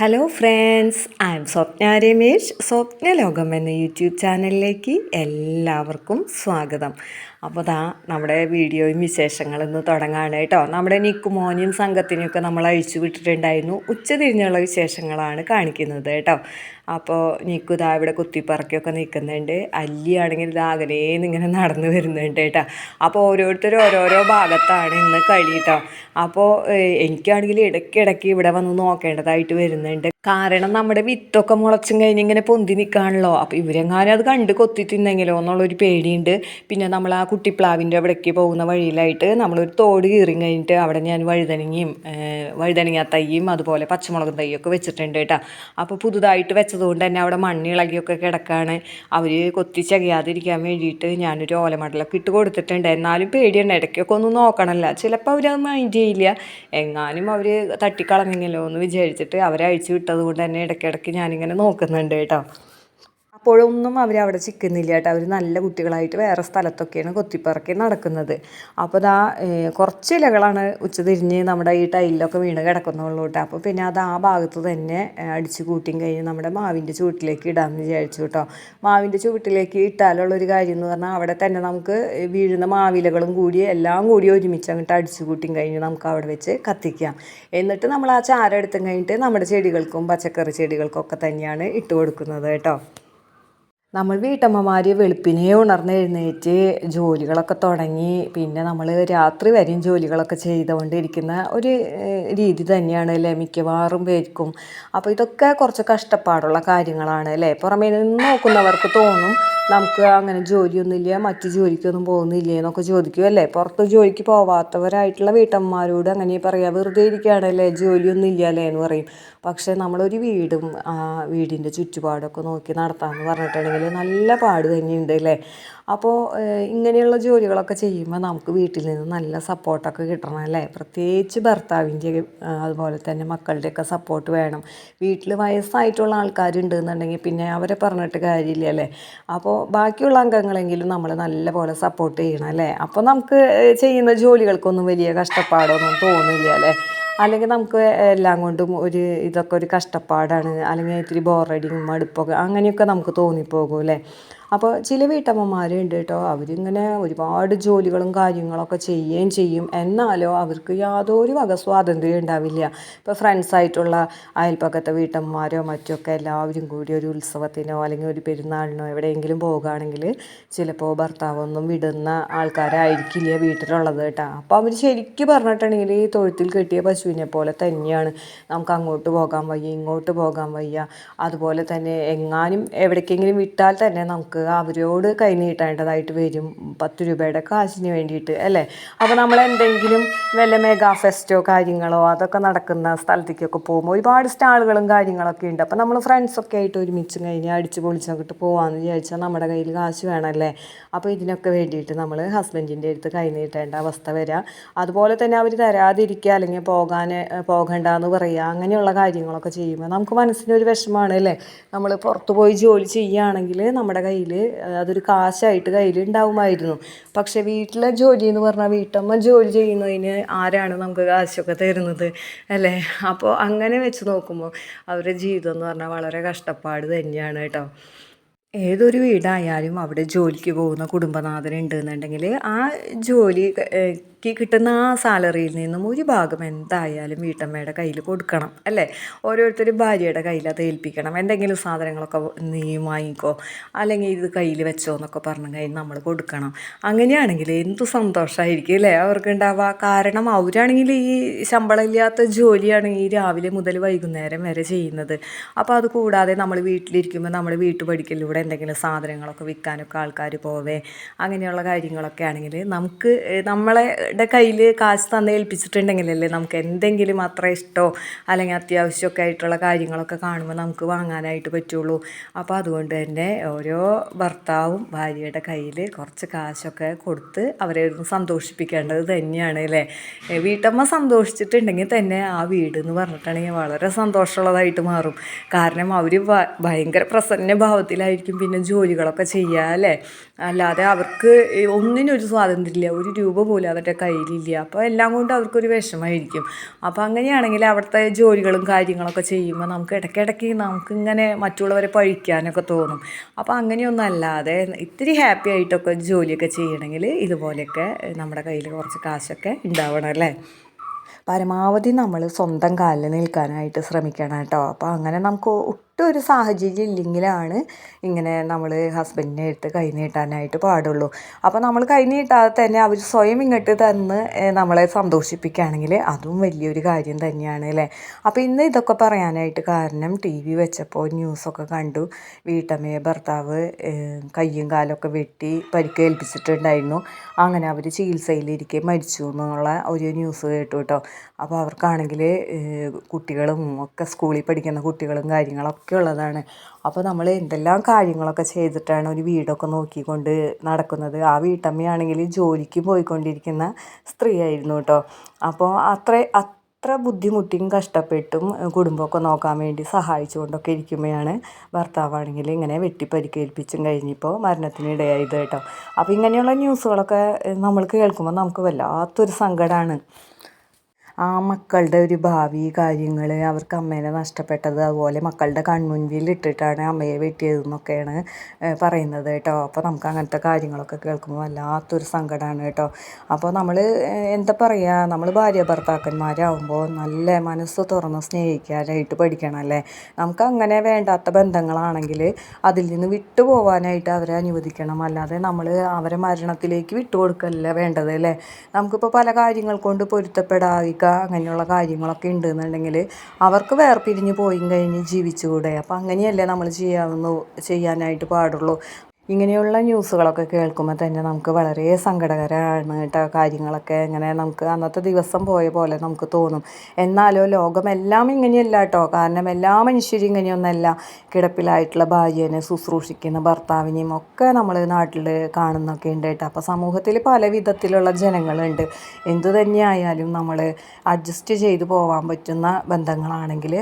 Hello friends I am Swapna Ramesh Swapna ലോകം എന്ന YouTube ചാനലിലേക്ക് എല്ലാവർക്കും സ്വാഗതം. അപ്പോൾ ദാ നമ്മുടെ വീഡിയോയും വിശേഷങ്ങളും ഇന്ന് തുടങ്ങാണ് കേട്ടോ. നമ്മുടെ നിക്കുമോനിയും സംഘത്തിനെയൊക്കെ നമ്മൾ അഴിച്ചു വിട്ടിട്ടുണ്ടായിരുന്നു. ഉച്ച തിരിഞ്ഞുള്ള വിശേഷങ്ങളാണ് കാണിക്കുന്നത് കേട്ടോ. അപ്പോൾ നിക്കു ഇതാ ഇവിടെ കുത്തിപ്പറക്കൊക്കെ നിൽക്കുന്നുണ്ട് അല്ലിയാണെങ്കിൽ ഇത് അകലേന്ന് ഇങ്ങനെ നടന്നു വരുന്നുണ്ട് കേട്ടോ. അപ്പോൾ ഓരോരുത്തർ ഓരോരോ ഭാഗത്താണ് ഇന്ന് കളി കേട്ടോ അപ്പോൾ എനിക്കാണെങ്കിൽ ഇടയ്ക്കിടയ്ക്ക് ഇവിടെ വന്ന് നോക്കേണ്ടതായിട്ട് വരുന്നുണ്ട്. കാരണം നമ്മുടെ വിത്തൊക്കെ മുളച്ചും കഴിഞ്ഞ് ഇങ്ങനെ പൊന്തി നിൽക്കാണല്ലോ. അപ്പോൾ ഇവരെങ്ങാനും അത് കണ്ട് കൊത്തി തിന്നെങ്കിലോ എന്നുള്ളൊരു പേടിയുണ്ട്. പിന്നെ നമ്മൾ ആ കുട്ടിപ്ലാവിന്റെ അവിടേക്ക് പോകുന്ന വഴിയിലായിട്ട് നമ്മളൊരു തോട് കീറി കഴിഞ്ഞിട്ട് അവിടെ ഞാൻ വഴുതനങ്ങയും വഴുതനങ്ങ തൈയും അതുപോലെ പച്ചമുളക് തൈയൊക്കെ വെച്ചിട്ടുണ്ട് കേട്ടോ. അപ്പോൾ പുതുതായിട്ട് വെച്ചതുകൊണ്ട് തന്നെ അവിടെ മണ്ണ് ഇളകിയൊക്കെ കിടക്കാണ്. അവർ കൊത്തി ചകയാതിരിക്കാൻ വേണ്ടിയിട്ട് ഞാനൊരു ഓലമടലൊക്കെ ഇട്ട് കൊടുത്തിട്ടുണ്ട്. എന്നാലും പേടിയുണ്ട് ഇടയ്ക്കൊക്കെ ഒന്ന് നോക്കണമല്ല. ചിലപ്പോൾ അവരത് മൈൻഡ് ചെയ്യില്ല. എങ്ങാനും അവർ തട്ടിക്കളഞ്ഞെങ്കിലോ എന്ന് വിചാരിച്ചിട്ട് അവരെ വിട്ടത് കൊണ്ട് തന്നെ ഇടയ്ക്കിടയ്ക്ക് ഞാനിങ്ങനെ നോക്കുന്നുണ്ട് കേട്ടോ. അപ്പോഴൊന്നും അവരവിടെ ചിക്കുന്നില്ല കേട്ടോ. അവർ നല്ല കുട്ടികളായിട്ട് വേറെ സ്ഥലത്തൊക്കെയാണ് കൊത്തിപ്പറക്കി നടക്കുന്നത്. അപ്പോൾ ദാ കുറച്ച് ഇലകളാണ് ഉച്ചതിരിഞ്ഞ് നമ്മുടെ ഈ ടൈലിലൊക്കെ വീണ് കിടക്കുന്നുള്ളൂ കേട്ടോ. അപ്പോൾ പിന്നെ അത് ആ ഭാഗത്ത് തന്നെ അടിച്ചു കൂട്ടിയും കഴിഞ്ഞ് നമ്മുടെ മാവിന്റെ ചൂട്ടിലേക്ക് ഇടാമെന്ന് വിചാരിച്ചു കേട്ടോ. മാവിന്റെ ചൂട്ടിലേക്ക് ഇട്ടാലുള്ളൊരു കാര്യം എന്ന് പറഞ്ഞാൽ അവിടെ തന്നെ നമുക്ക് വീഴുന്ന മാവിലകളും കൂടി എല്ലാം കൂടി ഒരുമിച്ച് അങ്ങോട്ട് അടിച്ചു കൂട്ടിയും കഴിഞ്ഞ് നമുക്ക് അവിടെ വെച്ച് കത്തിക്കാം. എന്നിട്ട് നമ്മൾ ആ ചാരം എടുത്തും കഴിഞ്ഞിട്ട് നമ്മുടെ ചെടികൾക്കും പച്ചക്കറി ചെടികൾക്കും ഒക്കെ തന്നെയാണ് ഇട്ട് കൊടുക്കുന്നത് കേട്ടോ. നമ്മൾ വീട്ടമ്മമാർ വെളുപ്പിനെ ഉണർന്ന് എഴുന്നേറ്റ് ജോലികളൊക്കെ തുടങ്ങി. പിന്നെ നമ്മൾ രാത്രി വരെയും ജോലികളൊക്കെ ചെയ്തുകൊണ്ടിരിക്കുന്ന ഒരു രീതി തന്നെയാണ് അല്ലേ? മിക്കവാറും പേർക്കും. അപ്പോൾ ഇതൊക്കെ കുറച്ച് കഷ്ടപ്പാടുള്ള കാര്യങ്ങളാണ് അല്ലേ? പുറമേ നിന്ന് നോക്കുന്നവർക്ക് തോന്നും നമുക്ക് അങ്ങനെ ജോലിയൊന്നുമില്ല മറ്റു ജോലിക്കൊന്നും പോകുന്നില്ല എന്നൊക്കെ ചോദിക്കും അല്ലേ? പുറത്ത് ജോലിക്ക് പോവാത്തവരായിട്ടുള്ള വീട്ടമ്മമാരോട് അങ്ങനെ പറയാം വെറുതെ ഇരിക്കുകയാണല്ലേ ജോലിയൊന്നും ഇല്ല അല്ലേ? എന്ന് പറയും. പക്ഷേ നമ്മളൊരു വീടും വീടിന്റെ ചുറ്റുപാടൊക്കെ നോക്കി നടത്താമെന്ന് പറഞ്ഞിട്ടുണ്ടെങ്കിൽ നല്ല പാട് തന്നെയുണ്ട് അല്ലേ? അപ്പോൾ ഇങ്ങനെയുള്ള ജോലികളൊക്കെ ചെയ്യുമ്പോൾ നമുക്ക് വീട്ടിൽ നിന്ന് നല്ല സപ്പോർട്ടൊക്കെ കിട്ടണം അല്ലേ? പ്രത്യേകിച്ച് ഭർത്താവിന്റെ അതുപോലെ തന്നെ മക്കളുടെയൊക്കെ സപ്പോർട്ട് വേണം. വീട്ടിൽ വയസ്സായിട്ടുള്ള ആൾക്കാരുണ്ട് എന്നുണ്ടെങ്കിൽ പിന്നെ അവരെ പറഞ്ഞിട്ട് കാര്യമില്ല അല്ലേ? അപ്പോൾ ബാക്കിയുള്ള അംഗങ്ങളെങ്കിലും നമ്മൾ നല്ലപോലെ സപ്പോർട്ട് ചെയ്യണം അല്ലേ? അപ്പോൾ നമുക്ക് ചെയ്യുന്ന ജോലികൾക്കൊന്നും വലിയ കഷ്ടപ്പാടൊന്നും തോന്നില്ല അല്ലേ? അല്ലെങ്കിൽ നമുക്ക് എല്ലാം കൊണ്ടും ഒരു ഇതൊക്കെ ഒരു കഷ്ടപ്പാടാണ്. അല്ലെങ്കിൽ ഇത്തിരി ബോറടിയും മടുപ്പൊക്കെ അങ്ങനെയൊക്കെ നമുക്ക് തോന്നിപ്പോകും അല്ലേ? അപ്പോൾ ചില വീട്ടമ്മമാരുണ്ട് കേട്ടോ. അവരിങ്ങനെ ഒരുപാട് ജോലികളും കാര്യങ്ങളൊക്കെ ചെയ്യുകയും ചെയ്യും. എന്നാലോ അവർക്ക് യാതൊരു വക സ്വാതന്ത്ര്യം ഉണ്ടാവില്ല. ഇപ്പോൾ ഫ്രണ്ട്സായിട്ടുള്ള അയൽപ്പക്കത്തെ വീട്ടമ്മമാരോ മറ്റൊക്കെ എല്ലാവരും കൂടി ഒരു ഉത്സവത്തിനോ അല്ലെങ്കിൽ ഒരു പെരുന്നാളിനോ എവിടെയെങ്കിലും പോകുകയാണെങ്കിൽ ചിലപ്പോൾ ഭർത്താവൊന്നും വിടുന്ന ആൾക്കാരായിരിക്കില്ല വീട്ടിലുള്ളത് കേട്ടോ. അപ്പോൾ അവർ ശരിക്കും പറഞ്ഞിട്ടുണ്ടെങ്കിൽ ഈ തൊഴുത്തിൽ കെട്ടിയ പശുവിനെ പോലെ തന്നെയാണ്. നമുക്ക് അങ്ങോട്ട് പോകാൻ വയ്യ ഇങ്ങോട്ട് പോകാൻ വയ്യ. അതുപോലെ തന്നെ എങ്ങാനും എവിടേക്കെങ്കിലും വിട്ടാൽ തന്നെ നമുക്ക് അവരോട് കൈ നീട്ടേണ്ടതായിട്ട് വരും. പത്ത് രൂപയുടെ കാശിന് വേണ്ടിയിട്ട് അല്ലേ? അപ്പോൾ നമ്മൾ എന്തെങ്കിലും വല്ല മെഗാ ഫെസ്റ്റോ കാര്യങ്ങളോ അതൊക്കെ നടക്കുന്ന സ്ഥലത്തേക്കൊക്കെ പോകുമ്പോൾ ഒരുപാട് സ്റ്റാളുകളും കാര്യങ്ങളൊക്കെ ഉണ്ട്. അപ്പോൾ നമ്മൾ ഫ്രണ്ട്സൊക്കെ ആയിട്ട് ഒരുമിച്ച് കഴിഞ്ഞാൽ അടിച്ച് പൊളിച്ചങ്ങോട്ട് പോകാമെന്ന് വിചാരിച്ചാൽ നമ്മുടെ കയ്യിൽ കാശ് വേണമല്ലേ അപ്പോൾ ഇതിനൊക്കെ വേണ്ടിയിട്ട് നമ്മൾ ഹസ്ബൻഡിന്റെ അടുത്ത് കൈ നീട്ടേണ്ട അവസ്ഥ വരിക അതുപോലെ തന്നെ അവർ തരാതിരിക്കുക അല്ലെങ്കിൽ പോകാൻ പോകണ്ടെന്ന് പറയുക അങ്ങനെയുള്ള കാര്യങ്ങളൊക്കെ ചെയ്യുമ്പോൾ നമുക്ക് മനസ്സിനൊരു വിഷമമാണ് അല്ലേ? നമ്മൾ പുറത്ത് പോയി ജോലി ചെയ്യുകയാണെങ്കിൽ നമ്മുടെ കയ്യിൽ അതൊരു കാശായിട്ട് കയ്യിൽ ഉണ്ടാവുമായിരുന്നു പക്ഷേ വീട്ടിലെ ജോലി എന്ന് പറഞ്ഞാൽ വീട്ടമ്മ ജോലി ചെയ്യുന്നതിന് ആരാണ് നമുക്ക് കാശൊക്കെ തരുന്നത് അല്ലേ? അപ്പോൾ അങ്ങനെ വെച്ച് നോക്കുമ്പോൾ അവരുടെ ജീവിതം എന്ന് പറഞ്ഞാൽ വളരെ കഷ്ടപ്പാട് തന്നെയാണ് കേട്ടോ. ഏതൊരു വീടായാലും അവിടെ ജോലിക്ക് പോകുന്ന കുടുംബനാഥനുണ്ട് എന്നുണ്ടെങ്കിൽ ആ ജോലിക്ക് കിട്ടുന്ന ആ സാലറിയിൽ നിന്നും ഒരു ഭാഗം എന്തായാലും വീട്ടമ്മയുടെ കയ്യിൽ കൊടുക്കണം അല്ലേ? ഓരോരുത്തർ ഭാര്യയുടെ കയ്യിൽ അത് ഏൽപ്പിക്കണം. എന്തെങ്കിലും സാധനങ്ങളൊക്കെ നീ വാങ്ങിക്കോ അല്ലെങ്കിൽ ഇത് കയ്യിൽ വെച്ചോ എന്നൊക്കെ പറഞ്ഞു കഴിഞ്ഞ് നമ്മൾ കൊടുക്കണം. അങ്ങനെയാണെങ്കിൽ എന്ത് സന്തോഷമായിരിക്കും അല്ലേ? അവർക്ക് ഉണ്ടാവുക കാരണം അവരാണെങ്കിൽ ഈ ശമ്പളമില്ലാത്ത ജോലിയാണ് ഈ രാവിലെ മുതൽ വൈകുന്നേരം വരെ ചെയ്യുന്നത്. അപ്പോൾ അത് കൂടാതെ നമ്മൾ വീട്ടിലിരിക്കുമ്പോൾ നമ്മൾ വീട്ടുപടിക്കലിലൂടെ എന്തെങ്കിലും സാധനങ്ങളൊക്കെ വിൽക്കാനൊക്കെ ആൾക്കാർ പോവേ അങ്ങനെയുള്ള കാര്യങ്ങളൊക്കെ ആണെങ്കിൽ നമുക്ക് ഏഹ്, നമ്മളുടെ കയ്യിൽ കാശ് തന്നെ ഏൽപ്പിച്ചിട്ടുണ്ടെങ്കിലല്ലേ നമുക്ക് എന്തെങ്കിലും അത്ര ഇഷ്ടമോ അല്ലെങ്കിൽ അത്യാവശ്യമൊക്കെ ആയിട്ടുള്ള കാര്യങ്ങളൊക്കെ കാണുമ്പോൾ നമുക്ക് വാങ്ങാനായിട്ട് പറ്റുള്ളൂ. അപ്പോൾ അതുകൊണ്ട് തന്നെ ഓരോ ഭർത്താവും ഭാര്യയുടെ കയ്യിൽ കുറച്ച് കാശൊക്കെ കൊടുത്ത് അവരെ ഒന്ന് സന്തോഷിപ്പിക്കേണ്ടത് തന്നെയാണ് അല്ലേ? വീട്ടമ്മ സന്തോഷിച്ചിട്ടുണ്ടെങ്കിൽ തന്നെ ആ വീട് എന്ന് പറഞ്ഞിട്ടുണ്ടെങ്കിൽ വളരെ സന്തോഷമുള്ളതായിട്ട് മാറും. കാരണം അവർ ഭയങ്കര പ്രസന്ന ഭാവത്തിലായിരിക്കും പിന്നെ ജോലികളൊക്കെ ചെയ്യുക അല്ലേ? അല്ലാതെ അവർക്ക് ഒന്നിനൊരു സ്വാതന്ത്ര്യമില്ല. ഒരു രൂപ പോലും അവരുടെ കയ്യിലില്ല. അപ്പോൾ എല്ലാം കൊണ്ട് അവർക്കൊരു വിഷമമായിരിക്കും. അപ്പോൾ അങ്ങനെയാണെങ്കിൽ അവിടുത്തെ ജോലികളും കാര്യങ്ങളൊക്കെ ചെയ്യുമ്പോൾ നമുക്ക് ഇടയ്ക്കിടയ്ക്ക് നമുക്കിങ്ങനെ മറ്റുള്ളവരെ പഴിക്കാനൊക്കെ തോന്നും. അപ്പോൾ അങ്ങനെയൊന്നും അല്ലാതെ ഇത്തിരി ഹാപ്പി ആയിട്ടൊക്കെ ജോലിയൊക്കെ ചെയ്യണമെങ്കിൽ ഇതുപോലെയൊക്കെ നമ്മുടെ കയ്യിൽ കുറച്ച് കാശൊക്കെ ഉണ്ടാവണം അല്ലേ? പരമാവധി നമ്മൾ സ്വന്തം കാലിൽ നിൽക്കാനായിട്ട് ശ്രമിക്കണം കേട്ടോ. അപ്പോൾ അങ്ങനെ നമുക്ക് ഒട്ടും ഒരു സാഹചര്യം ഇല്ലെങ്കിലാണ് ഇങ്ങനെ നമ്മൾ ഹസ്ബൻഡിനെ എടുത്ത് കൈ നീട്ടാനായിട്ട് പാടുള്ളൂ. അപ്പോൾ നമ്മൾ കൈ നീട്ടാതെ തന്നെ അവർ സ്വയം ഇങ്ങോട്ട് തന്ന് നമ്മളെ സന്തോഷിപ്പിക്കുകയാണെങ്കിൽ അതും വലിയൊരു കാര്യം തന്നെയാണ് അല്ലേ? അപ്പോൾ ഇന്ന് ഇതൊക്കെ പറയാനായിട്ട് കാരണം ടി വി വെച്ചപ്പോൾ ന്യൂസൊക്കെ കണ്ടു. വീട്ടമ്മയെ ഭർത്താവ് കയ്യും കാലൊക്കെ വെട്ടി പരിക്കേൽപ്പിച്ചിട്ടുണ്ടായിരുന്നു അങ്ങനെ അവർ ചികിത്സയിലിരിക്കെ മരിച്ചു എന്നുള്ള ഒരു ന്യൂസ് കേട്ടു കേട്ടോ. അപ്പോൾ അവർക്കാണെങ്കിൽ കുട്ടികളും ഒക്കെ സ്കൂളിൽ പഠിക്കുന്ന കുട്ടികളും കാര്യങ്ങളൊക്കെ ഉള്ളതാണ്. അപ്പോൾ നമ്മൾ എന്തെല്ലാം കാര്യങ്ങളൊക്കെ ചെയ്തിട്ടാണ് ഒരു വീടൊക്കെ നോക്കിക്കൊണ്ട് നടക്കുന്നത്? ആ വീട്ടമ്മയാണെങ്കിൽ ജോലിക്ക് പോയിക്കൊണ്ടിരിക്കുന്ന സ്ത്രീയായിരുന്നു കേട്ടോ അപ്പോൾ അത്ര അത്ര ബുദ്ധിമുട്ടിയും കഷ്ടപ്പെട്ടും കുടുംബമൊക്കെ നോക്കാൻ വേണ്ടി സഹായിച്ചുകൊണ്ടൊക്കെ ഇരിക്കുമ്പോഴാണ് ഭർത്താവാണെങ്കിൽ ഇങ്ങനെ വെട്ടിപ്പരിക്കേൽപ്പിച്ചും കഴിഞ്ഞിപ്പോൾ മരണത്തിനിടയായത് കേട്ടോ അപ്പോൾ ഇങ്ങനെയുള്ള ന്യൂസുകളൊക്കെ നമ്മൾ കേൾക്കുമ്പോൾ നമുക്ക് വല്ലാത്തൊരു സങ്കടമാണ് ആ മക്കളുടെ ഒരു ഭാവി കാര്യങ്ങൾ അവർക്ക് അമ്മേനെ നഷ്ടപ്പെട്ടത് അതുപോലെ മക്കളുടെ കൺമുൻപിൽ ഇട്ടിട്ടാണ് അമ്മയെ വെട്ടിയതെന്നൊക്കെയാണ് പറയുന്നത് കേട്ടോ. അപ്പോൾ നമുക്ക് അങ്ങനത്തെ കാര്യങ്ങളൊക്കെ കേൾക്കുമ്പോൾ വല്ലാത്തൊരു സങ്കടമാണ് കേട്ടോ. അപ്പോൾ നമ്മൾ എന്താ പറയുക നമ്മൾ ഭാര്യ ഭർത്താക്കന്മാരാകുമ്പോൾ നല്ല മനസ്സ് തുറന്ന് സ്നേഹിക്കാനായിട്ട് പഠിക്കണം അല്ലേ? നമുക്ക് അങ്ങനെ വേണ്ടാത്ത ബന്ധങ്ങളാണെങ്കിൽ അതിൽ നിന്ന് വിട്ടുപോകാനായിട്ട് അവരെ അനുവദിക്കണം. അല്ലാതെ നമ്മൾ അവരെ മരണത്തിലേക്ക് വിട്ടുകൊടുക്കല്ല വേണ്ടത് അല്ലേ? നമുക്കിപ്പോൾ പല കാര്യങ്ങൾ കൊണ്ട് പൊരുത്തപ്പെടാതിക്ക അങ്ങനെയുള്ള കാര്യങ്ങളൊക്കെ ഉണ്ടെന്നുണ്ടെങ്കിൽ അവർക്ക് വേർപിരിഞ്ഞ് പോയി കഴിഞ്ഞ് ജീവിച്ചുകൂടെ. അപ്പം അങ്ങനെയല്ലേ നമ്മൾ ചെയ്യാവുന്ന ചെയ്യാനായിട്ട് പാടുള്ളൂ. ഇങ്ങനെയുള്ള ന്യൂസുകളൊക്കെ കേൾക്കുമ്പോൾ തന്നെ നമുക്ക് വളരെ സങ്കടകരമാണ് കേട്ടോ കാര്യങ്ങളൊക്കെ. ഇങ്ങനെ നമുക്ക് അന്നത്തെ ദിവസം പോയ പോലെ നമുക്ക് തോന്നും. എന്നാലോ ലോകമെല്ലാം ഇങ്ങനെയല്ല കേട്ടോ. കാരണം എല്ലാ മനുഷ്യരും ഇങ്ങനെയൊന്നല്ല. കിടപ്പിലായിട്ടുള്ള ഭാര്യനെ ശുശ്രൂഷിക്കുന്ന ഭർത്താവിനെയും ഒക്കെ നമ്മൾ നാട്ടിൽ കാണുന്നൊക്കെ ഉണ്ട് കേട്ടോ. അപ്പോൾ സമൂഹത്തിൽ പല വിധത്തിലുള്ള ജനങ്ങളുണ്ട്. എന്തു തന്നെയായാലും നമ്മൾ അഡ്ജസ്റ്റ് ചെയ്തു പോകാൻ പറ്റുന്ന ബന്ധങ്ങളാണെങ്കിൽ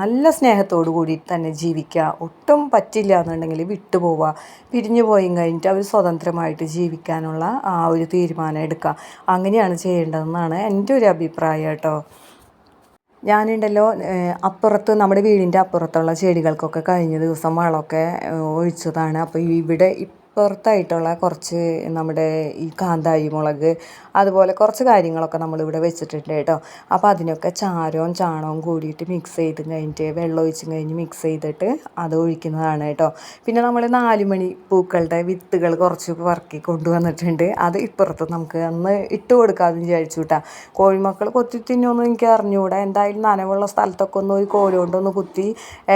നല്ല സ്നേഹത്തോടു കൂടി തന്നെ ജീവിക്കുക ഒട്ടും പറ്റില്ല എന്നുണ്ടെങ്കിൽ വിട്ടുപോവുക പിരിഞ്ഞു പോയി കഴിഞ്ഞിട്ട് അവർ സ്വതന്ത്രമായിട്ട് ജീവിക്കാനുള്ള ആ ഒരു തീരുമാനം എടുക്കുക അങ്ങനെയാണ് ചെയ്യേണ്ടതെന്നാണ് എന്റെ ഒരു അഭിപ്രായം കേട്ടോ. ഞാനുണ്ടല്ലോ അപ്പുറത്ത് നമ്മുടെ വീടിന്റെ അപ്പുറത്തുള്ള ചെടികൾക്കൊക്കെ കഴിഞ്ഞ ദിവസം വളമൊക്കെ ഒഴിച്ചതാണ്. അപ്പോൾ ഇവിടെ ഇപ്പുറത്തായിട്ടുള്ള കുറച്ച് നമ്മുടെ ഈ കാന്താരി മുളക് അതുപോലെ കുറച്ച് കാര്യങ്ങളൊക്കെ നമ്മളിവിടെ വെച്ചിട്ടുണ്ട് കേട്ടോ. അപ്പോൾ അതിനൊക്കെ ചാരവും ചാണകവും കൂടിയിട്ട് മിക്സ് ചെയ്ത് കഴിഞ്ഞിട്ട് വെള്ളം ഒഴിച്ച് കഴിഞ്ഞ് മിക്സ് ചെയ്തിട്ട് അത് ഒഴിക്കുന്നതാണ് കേട്ടോ. പിന്നെ നമ്മൾ നാലുമണി പൂക്കളുടെ വിത്തുകൾ കുറച്ച് പറക്കി കൊണ്ടുവന്നിട്ടുണ്ട്. അത് ഇപ്പുറത്ത് നമുക്ക് അന്ന് ഇട്ട് കൊടുക്കാമെന്ന് വിചാരിച്ചു കേട്ടോ കോഴിമക്കൾ കൊത്തി തിന്നൊന്നും എനിക്ക് അറിഞ്ഞുകൂടാ എന്തായാലും നനവുള്ള സ്ഥലത്തൊക്കെ ഒന്ന് ഒരു കോൽ കൊണ്ടൊന്ന് കുത്തി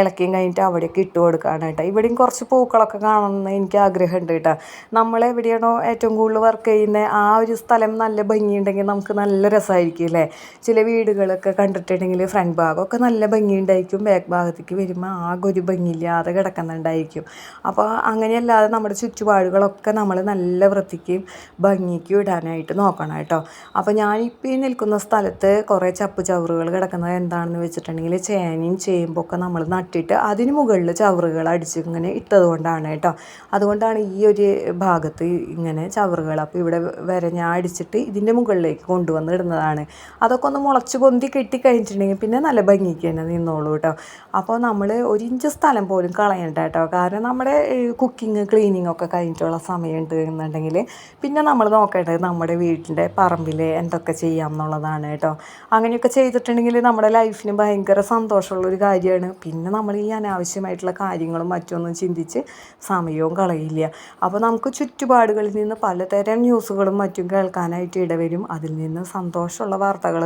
ഇളക്കിയും കഴിഞ്ഞിട്ട് അവിടെയൊക്കെ ഇട്ട് കൊടുക്കുകയാണ് കേട്ടോ. ഇവിടെയും കുറച്ച് പൂക്കളൊക്കെ കാണണമെന്ന് എനിക്ക് ആഗ്രഹമുണ്ട് കേട്ടോ. നമ്മളെവിടെയാണോ ഏറ്റവും കൂടുതൽ വർക്ക് ചെയ്യുന്നത് ആ ഒരു സ്ഥലം നല്ല ഭംഗിയുണ്ടെങ്കിൽ നമുക്ക് നല്ല രസമായിരിക്കും അല്ലേ? ചില വീടുകളൊക്കെ കണ്ടിട്ടുണ്ടെങ്കിൽ ഫ്രണ്ട് ഭാഗമൊക്കെ നല്ല ഭംഗിയുണ്ടായിരിക്കും. ബാക്ക് ഭാഗത്തേക്ക് വരുമ്പോൾ ആകെ ഒരു ഭംഗിയില്ലാതെ കിടക്കുന്നുണ്ടായിരിക്കും. അപ്പോൾ അങ്ങനെയല്ലാതെ നമ്മുടെ ചുറ്റുപാടുകളൊക്കെ നമ്മൾ നല്ല വൃത്തിക്കും ഭംഗിക്കും ഇടാനായിട്ട് നോക്കണം കേട്ടോ. അപ്പോൾ ഞാനിപ്പോൾ ഈ നിൽക്കുന്ന സ്ഥലത്ത് കുറേ ചപ്പ് ചവറുകൾ കിടക്കുന്നത് എന്താണെന്ന് വെച്ചിട്ടുണ്ടെങ്കിൽ ചേനയും ചേമ്പൊക്കെ നമ്മൾ നട്ടിട്ട് അതിന് മുകളിൽ ചവറുകൾ അടിച്ച് ഇങ്ങനെ ഇട്ടത് കേട്ടോ. അതുകൊണ്ടാണ് ഈ ഒരു ഭാഗത്ത് ഇങ്ങനെ ചവറുകൾ അപ്പോൾ ഇവിടെ വരെ ഞാൻ അടിച്ചിട്ട് ഇതിന്റെ മുകളിലേക്ക് കൊണ്ടുവന്ന് ഇടുന്നതാണ്. അതൊക്കെ ഒന്ന് മുളച്ച് പൊന്തി കെട്ടിക്കഴിഞ്ഞിട്ടുണ്ടെങ്കിൽ പിന്നെ നല്ല ഭംഗിക്ക് തന്നെ നിന്നോളൂ കേട്ടോ. അപ്പോൾ നമ്മൾ ഒരു ഇഞ്ച് സ്ഥലം പോലും കളയണ്ട കേട്ടോ. കാരണം നമ്മുടെ കുക്കിംഗ് ക്ലീനിങ് ഒക്കെ കഴിഞ്ഞിട്ടുള്ള സമയമുണ്ട് എന്നുണ്ടെങ്കിൽ പിന്നെ നമ്മൾ നോക്കേണ്ടത് നമ്മുടെ വീട്ടിന്റെ പറമ്പിൽ എന്തൊക്കെ ചെയ്യാം എന്നുള്ളതാണ് കേട്ടോ. അങ്ങനെയൊക്കെ ചെയ്തിട്ടുണ്ടെങ്കിൽ നമ്മുടെ ലൈഫിന് ഭയങ്കര സന്തോഷമുള്ള ഒരു കാര്യമാണ്. പിന്നെ നമ്മൾ ഈ അനാവശ്യമായിട്ടുള്ള കാര്യങ്ങളും മറ്റൊന്നും ചിന്തിച്ച് സമയവും കളയില്ല. അപ്പോൾ നമുക്ക് ചുറ്റുപാടുകളിൽ നിന്ന് പലതരം ന്യൂസുകളും മറ്റും കേൾക്കാനായിട്ട് ഇടവരും. അതിൽ നിന്ന് സന്തോഷമുള്ള വാർത്തകൾ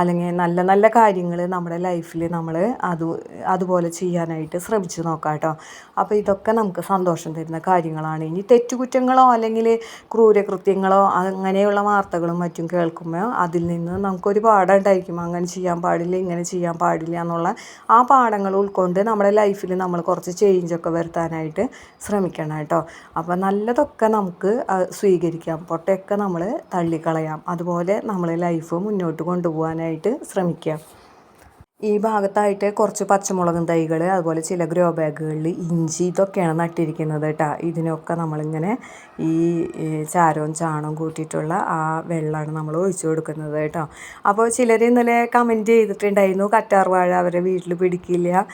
അല്ലെങ്കിൽ നല്ല നല്ല കാര്യങ്ങൾ നമ്മുടെ ലൈഫിൽ നമ്മൾ അത് അതുപോലെ ചെയ്യാനായിട്ട് ശ്രമിച്ചു നോക്കാം കേട്ടോ. അപ്പോൾ ഇതൊക്കെ നമുക്ക് സന്തോഷം തരുന്ന കാര്യങ്ങളാണ്. ഇനി തെറ്റുകുറ്റങ്ങളോ അല്ലെങ്കിൽ ക്രൂരകൃത്യങ്ങളോ അങ്ങനെയുള്ള വാർത്തകളും മറ്റും കേൾക്കുമ്പോൾ അതിൽ നിന്ന് നമുക്കൊരു പാഠം ഉണ്ടായിരിക്കും. അങ്ങനെ ചെയ്യാൻ പാടില്ല ഇങ്ങനെ ചെയ്യാൻ പാടില്ല എന്നുള്ള ആ പാഠങ്ങൾ ഉൾക്കൊണ്ട് നമ്മുടെ ലൈഫിൽ നമ്മൾ കുറച്ച് ചേഞ്ചൊക്കെ വരുത്താനായിട്ട് ശ്രമിക്കണം കേട്ടോ. അപ്പോൾ നല്ലതൊക്കെ നമുക്ക് സ്വീകരിക്കാം. പൊട്ടയൊക്കെ നമ്മൾ തള്ളിക്കളയാം. അതുപോലെ നമ്മൾ ലൈഫ് മുന്നോട്ട് കൊണ്ടുപോകാനായിട്ട് ശ്രമിക്കാം. ഈ ഭാഗത്തായിട്ട് കുറച്ച് പച്ചമുളകും തൈകൾ അതുപോലെ ചില ഗ്രോ ബാഗുകളിൽ ഇഞ്ചി ഇതൊക്കെയാണ് നട്ടിരിക്കുന്നത് കേട്ടോ ഇതിനൊക്കെ നമ്മളിങ്ങനെ ഈ ചാരവും ചാണവും കൂട്ടിയിട്ടുള്ള ആ വെള്ളമാണ് നമ്മൾ ഒഴിച്ചു കൊടുക്കുന്നത് കേട്ടോ അപ്പോൾ ചിലർ ഇന്നലെ കമന്റ് ചെയ്തിട്ടുണ്ടായിരുന്നു കറ്റാർ വാഴ അവരെ വീട്ടിൽ പിടിക്കില്ല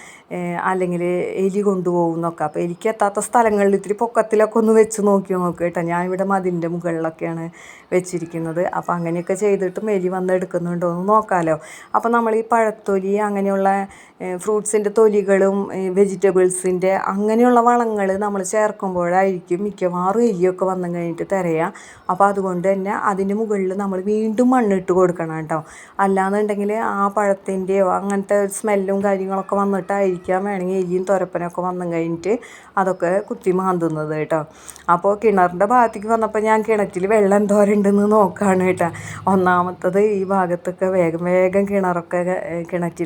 അല്ലെങ്കിൽ എലി കൊണ്ടുപോകും എന്നൊക്കെ. അപ്പോൾ എനിക്ക് എത്താത്ത സ്ഥലങ്ങളിൽ ഇത്തിരി പൊക്കത്തിലൊക്കെ ഒന്ന് വെച്ച് നോക്കി നോക്കുക കേട്ടോ ഞാൻ ഇവിടെ മതിലിന്റെ മുകളിലൊക്കെയാണ് വെച്ചിരിക്കുന്നത്. അപ്പോൾ അങ്ങനെയൊക്കെ ചെയ്തിട്ടും എലി വന്ന് എടുക്കുന്നുണ്ടോ എന്ന് നോക്കാമല്ലോ അപ്പോൾ നമ്മൾ ഈ പഴത്തൊലി അങ്ങനെയുള്ള ഫ്രൂട്ട്സിന്റെ തൊലികളും വെജിറ്റബിൾസിന്റെ അങ്ങനെയുള്ള വളങ്ങൾ നമ്മൾ ചേർക്കുമ്പോഴായിരിക്കും മിക്കവാറും എലിയൊക്കെ വന്നു കഴിഞ്ഞിട്ട് തിരയുക അപ്പോൾ അതുകൊണ്ട് തന്നെ അതിന്റെ മുകളിൽ നമ്മൾ വീണ്ടും മണ്ണിട്ട് കൊടുക്കണം കേട്ടോ. അല്ലാന്നുണ്ടെങ്കിൽ ആ പഴത്തിന്റെയോ അങ്ങനത്തെ സ്മെല്ലും കാര്യങ്ങളൊക്കെ വന്നിട്ടായിരിക്കാം വേണമെങ്കിൽ എലിയും തുരപ്പനൊക്കെ വന്നു കഴിഞ്ഞിട്ട് അതൊക്കെ കുത്തി മാന്തുന്നത് കേട്ടോ. അപ്പോൾ കിണറിന്റെ ഭാഗത്തേക്ക് വന്നപ്പോൾ ഞാൻ കിണറ്റിൽ വെള്ളം എന്തോരുണ്ടെന്ന് നോക്കുകയാണ് കേട്ടോ. ഒന്നാമത്തത് ഈ ഭാഗത്തൊക്കെ വേഗം വേഗം കിണറൊക്കെ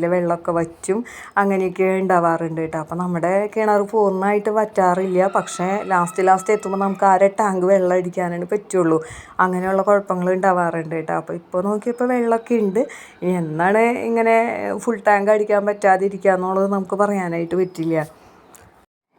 കിണറ്റിലെ വെള്ളമൊക്കെ വറ്റും അങ്ങനെയൊക്കെ ഉണ്ടാവാറുണ്ട് കേട്ടോ. അപ്പോൾ നമ്മുടെ കിണർ പൂർണമായിട്ട് വറ്റാറില്ല. പക്ഷേ ലാസ്റ്റ് ലാസ്റ്റ് എത്തുമ്പോൾ നമുക്ക് അര ടാങ്ക് വെള്ളം അടിക്കാനാണ് പറ്റുള്ളൂ. അങ്ങനെയുള്ള കുഴപ്പങ്ങൾ ഉണ്ടാവാറുണ്ട് കേട്ടോ. അപ്പോൾ ഇപ്പോൾ നോക്കിയപ്പോൾ വെള്ളമൊക്കെ ഉണ്ട്. ഇനി എന്നാണ് ഇങ്ങനെ ഫുൾ ടാങ്ക് അടിക്കാൻ പറ്റാതിരിക്കുക എന്നുള്ളത് നമുക്ക് പറയാനായിട്ട് പറ്റില്ല.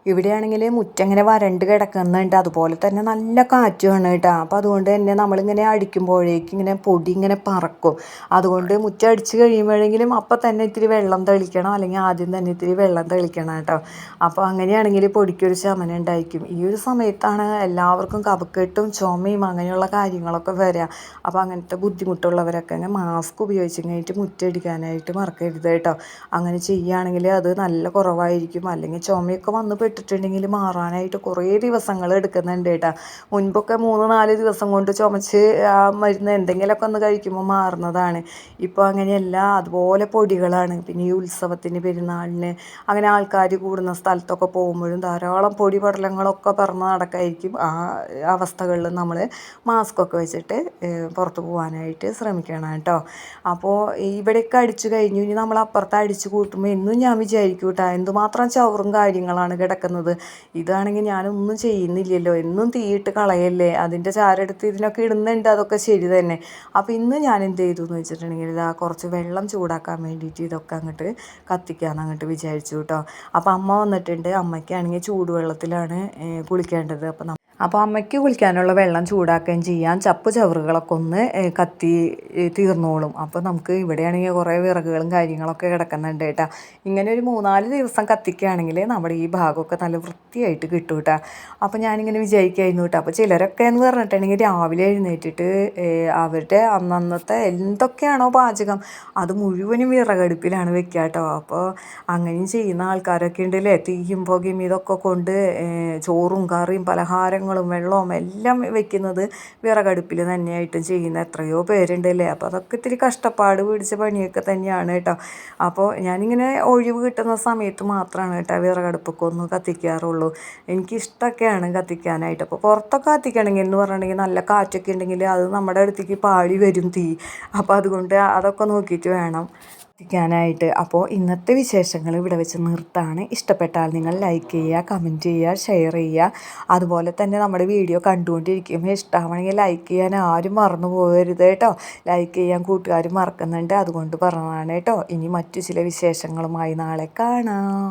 ഇവിടെയാണെങ്കിൽ മുറ്റങ്ങനെ വരണ്ട് കിടക്കുന്നുണ്ട്. അതുപോലെ തന്നെ നല്ല കാറ്റുമാണ് കേട്ടോ. അപ്പോൾ അതുകൊണ്ട് തന്നെ നമ്മളിങ്ങനെ അടിക്കുമ്പോഴേക്ക് ഇങ്ങനെ പൊടി ഇങ്ങനെ പറക്കും. അതുകൊണ്ട് മുറ്റം അടിച്ച് കഴിയുമ്പോഴെങ്കിലും അപ്പം തന്നെ ഇത്തിരി വെള്ളം തെളിക്കണം. അല്ലെങ്കിൽ ആദ്യം തന്നെ ഇത്തിരി വെള്ളം തെളിക്കണം കേട്ടോ. അപ്പോൾ അങ്ങനെയാണെങ്കിൽ പൊടിക്കൊരു ശമനം ഉണ്ടായിരിക്കും. ഈ ഒരു സമയത്താണ് എല്ലാവർക്കും കപക്കെട്ടും ചുമയും അങ്ങനെയുള്ള കാര്യങ്ങളൊക്കെ വരിക. അപ്പോൾ അങ്ങനത്തെ ബുദ്ധിമുട്ടുള്ളവരൊക്കെ അങ്ങനെ മാസ്ക് ഉപയോഗിച്ച് കഴിഞ്ഞിട്ട് മുറ്റടിക്കാനായിട്ട് മറക്കരുത് കേട്ടോ. അങ്ങനെ ചെയ്യുകയാണെങ്കിൽ അത് നല്ല കുറവായിരിക്കും. അല്ലെങ്കിൽ ചുമയൊക്കെ വന്ന് പെട്ടിട്ടുണ്ടെങ്കിൽ മാറാനായിട്ട് കുറേ ദിവസങ്ങൾ എടുക്കുന്നുണ്ട് കേട്ടോ. മുൻപൊക്കെ മൂന്ന് നാല് ദിവസം കൊണ്ട് ചുമച്ച് ആ മരുന്ന് എന്തെങ്കിലുമൊക്കെ ഒന്ന് കഴിക്കുമ്പോൾ മാറുന്നതാണ്. ഇപ്പോൾ അങ്ങനെയല്ല അതുപോലെ പൊടികളാണ്. പിന്നെ ഈ ഉത്സവത്തിന് പെരുന്നാളിന് അങ്ങനെ ആൾക്കാർ കൂടുന്ന സ്ഥലത്തൊക്കെ പോകുമ്പോഴും ധാരാളം പൊടി പടലങ്ങളൊക്കെ പറന്ന് നടക്കായിരിക്കും ആ അവസ്ഥകളിൽ നമ്മൾ മാസ്കൊക്കെ വെച്ചിട്ട് പുറത്ത് പോകാനായിട്ട് ശ്രമിക്കണം കേട്ടോ. അപ്പോൾ ഇവിടെയൊക്കെ അടിച്ചു കഴിഞ്ഞു. ഇനി നമ്മൾ അപ്പുറത്ത് അടിച്ചു കൂട്ടുമ്പോൾ എന്നും ഞാൻ വിചാരിക്കും കേട്ടോ. എന്തുമാത്രം ചവറും കാര്യങ്ങളാണ്. കിടക്കുന്നത് ഇതാണെങ്കിൽ ഞാനൊന്നും ചെയ്യുന്നില്ലല്ലോ. എന്നും തീയിട്ട് കളയല്ലേ? അതിന്റെ ചാരെടുത്ത് ഇതിനൊക്കെ ഇടുന്നുണ്ട്. അതൊക്കെ ശരി തന്നെ. അപ്പോൾ ഇന്ന് ഞാൻ എന്ത് ചെയ്തു എന്ന് വെച്ചിട്ടുണ്ടെങ്കിൽ ഇതാ കുറച്ച് വെള്ളം ചൂടാക്കാൻ വേണ്ടിയിട്ട് ഇതൊക്കെ അങ്ങോട്ട് കത്തിക്കാമെന്ന് അങ്ങോട്ട് വിചാരിച്ചു കേട്ടോ. അപ്പോൾ അമ്മ വന്നിട്ടുണ്ട്. അമ്മയ്ക്കാണെങ്കിൽ ചൂടുവെള്ളത്തിലാണ് കുളിക്കേണ്ടത്. അപ്പോൾ അപ്പോൾ അമ്മയ്ക്ക് കുളിക്കാനുള്ള വെള്ളം ചൂടാക്കുകയും ചെയ്യാം. ചപ്പ് ചവറുകളൊക്കെ ഒന്ന് കത്തി തീർന്നോളും. അപ്പോൾ നമുക്ക് ഇവിടെയാണെങ്കിൽ കുറേ വിറകുകളും കാര്യങ്ങളൊക്കെ കിടക്കുന്നുണ്ട് കേട്ടോ. ഇങ്ങനെ ഒരു മൂന്നാൽ ദിവസം കത്തിക്കുകയാണെങ്കിൽ നമ്മുടെ ഈ ഭാഗമൊക്കെ നല്ല വൃത്തിയായിട്ട് കിട്ടും കേട്ടോ. അപ്പോൾ ഞാനിങ്ങനെ വിചാരിക്കായിരുന്നു കേട്ടോ. അപ്പോൾ ചിലരൊക്കെ എന്ന് പറഞ്ഞിട്ടുണ്ടെങ്കിൽ രാവിലെ എഴുന്നേറ്റിട്ട് അവരുടെ അന്നന്നത്തെ എന്തൊക്കെയാണോ പാചകം അത് മുഴുവനും വിറകടുപ്പിലാണ് വെക്കുക കേട്ടോ. അപ്പോൾ അങ്ങനെയും ചെയ്യുന്ന ആൾക്കാരൊക്കെ ഉണ്ടല്ലേ? തീയും പുകയും ഇതൊക്കെ കൊണ്ട് ചോറും കറിയും പലഹാരങ്ങളും വെള്ളവും എല്ലാം വെക്കുന്നത് വിറകടുപ്പിൽ തന്നെയായിട്ടും ചെയ്യുന്ന എത്രയോ പേരുണ്ടല്ലേ? അപ്പോൾ അതൊക്കെ ഇത്തിരി കഷ്ടപ്പാട് പിടിച്ച പണിയൊക്കെ തന്നെയാണ് കേട്ടോ. അപ്പോൾ ഞാനിങ്ങനെ ഒഴിവ് കിട്ടുന്ന സമയത്ത് മാത്രമാണ് കേട്ടോ വിറകടുപ്പൊക്കെ ഒന്ന് കത്തിക്കാറുള്ളൂ. എനിക്കിഷ്ടമൊക്കെയാണ് കത്തിക്കാനായിട്ട്. അപ്പോൾ പുറത്തൊക്കെ കത്തിക്കണമെങ്കിൽ എന്ന് പറഞ്ഞിട്ടുണ്ടെങ്കിൽ നല്ല കാറ്റൊക്കെ ഉണ്ടെങ്കിൽ അത് നമ്മുടെ അടുത്തേക്ക് പാടി വരും തീ. അപ്പോൾ അതുകൊണ്ട് അതൊക്കെ നോക്കിയിട്ട് വേണം. എത്തിക്കാനായിട്ട് അപ്പോൾ ഇന്നത്തെ വിശേഷങ്ങൾ ഇവിടെ വെച്ച് നിർത്താണ്. ഇഷ്ടപ്പെട്ടാൽ നിങ്ങൾ ലൈക്ക് ചെയ്യുക കമന്റ് ചെയ്യുക ഷെയർ ചെയ്യുക. അതുപോലെ തന്നെ നമ്മുടെ വീഡിയോ കണ്ടുകൊണ്ടിരിക്കുമ്പോൾ ഇഷ്ടമാണെങ്കിൽ ലൈക്ക് ചെയ്യാൻ ആരും മറന്നു പോകരുത് കേട്ടോ. ലൈക്ക് ചെയ്യാൻ കൂട്ടുകാർ മറക്കുന്നുണ്ട്. അതുകൊണ്ട് പറഞ്ഞതാണ് കേട്ടോ. ഇനി മറ്റു ചില വിശേഷങ്ങളുമായി നാളെ കാണാം.